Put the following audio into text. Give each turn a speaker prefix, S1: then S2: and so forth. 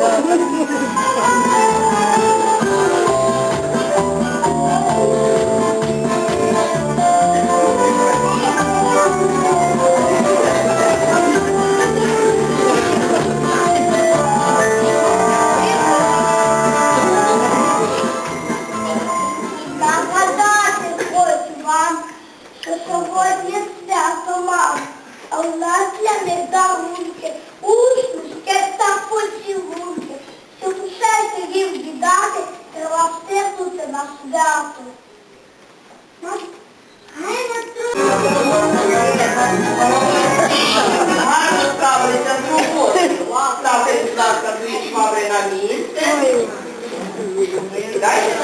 S1: Não, não, não. Треба встигнути на свято.
S2: Гарно справилися з роботою. Ставте, будь ласка, свої швабри на місце. Дайте